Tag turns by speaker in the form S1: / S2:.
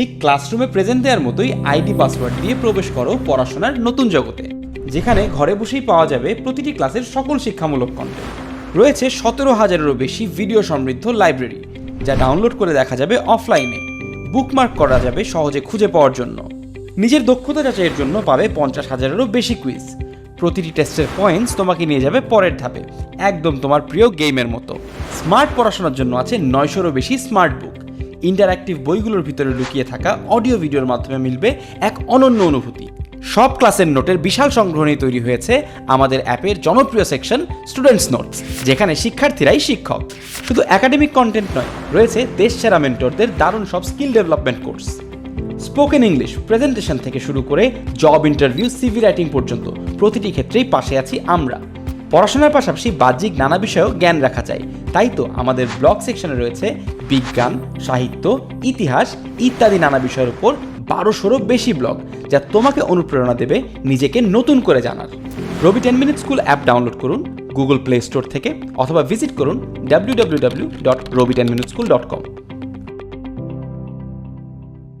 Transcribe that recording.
S1: ঠিক ক্লাসরুমে প্রেজেন্ট দেওয়ার মতোই আইডি পাসওয়ার্ড দিয়ে প্রবেশ করো পড়াশোনার নতুন জগতে, যেখানে ঘরে বসেই পাওয়া যাবে প্রতিটি ক্লাসের সকল শিক্ষামূলক কন্টেন্ট রয়েছে সতেরো হাজারেরও বেশি ভিডিও সমৃদ্ধ লাইব্রেরি যা ডাউনলোড করে দেখা যাবে অফলাইনে বুকমার্ক করা যাবে সহজে খুঁজে পাওয়ার জন্য। নিজের দক্ষতা যাচাইয়ের জন্য পাবে পঞ্চাশ হাজারেরও বেশি কুইজ প্রতিটি টেস্টের পয়েন্টস তোমাকে নিয়ে যাবে পরের ধাপে, একদম তোমার প্রিয় গেমের মতো। স্মার্ট পড়াশোনার জন্য আছে নয়শোরও বেশি স্মার্ট বুক ইন্টারঅ্যাক্টিভ বইগুলোর ভিতরে লুকিয়ে থাকা অডিও ভিডিওর মাধ্যমে মিলবে এক অনন্য অনুভূতি। সব ক্লাসের নোটের বিশাল সংগ্রহণী তৈরি হয়েছে আমাদের অ্যাপের জনপ্রিয় সেকশন স্টুডেন্টস নোটস যেখানে শিক্ষার্থীরাই শিক্ষক। শুধু একাডেমিক কন্টেন্ট নয়, রয়েছে দেশ সেরা মেন্টরদের দারুণ সব skill development course spoken English presentation থেকে শুরু করে জব ইন্টারভিউ সিভি রাইটিং পর্যন্ত প্রতিটি ক্ষেত্রেই পাশে আছি আমরা। পড়াশোনার পাশাপাশি বাহ্যিক নানা বিষয়েও জ্ঞান রাখা যায়। তাই তো আমাদের ব্লগ সেকশনে রয়েছে বিজ্ঞান, সাহিত্য, ইতিহাস ইত্যাদি নানা বিষয়ের উপর বারোশোরও বেশি ব্লগ, যা তোমাকে অনুপ্রেরণা দেবে নিজেকে নতুন করে জানার। Robi ten minute school app download করুন, গুগল প্লে স্টোর থেকে, অথবা ভিজিট করুন W W W dot Robi ten minute school dot com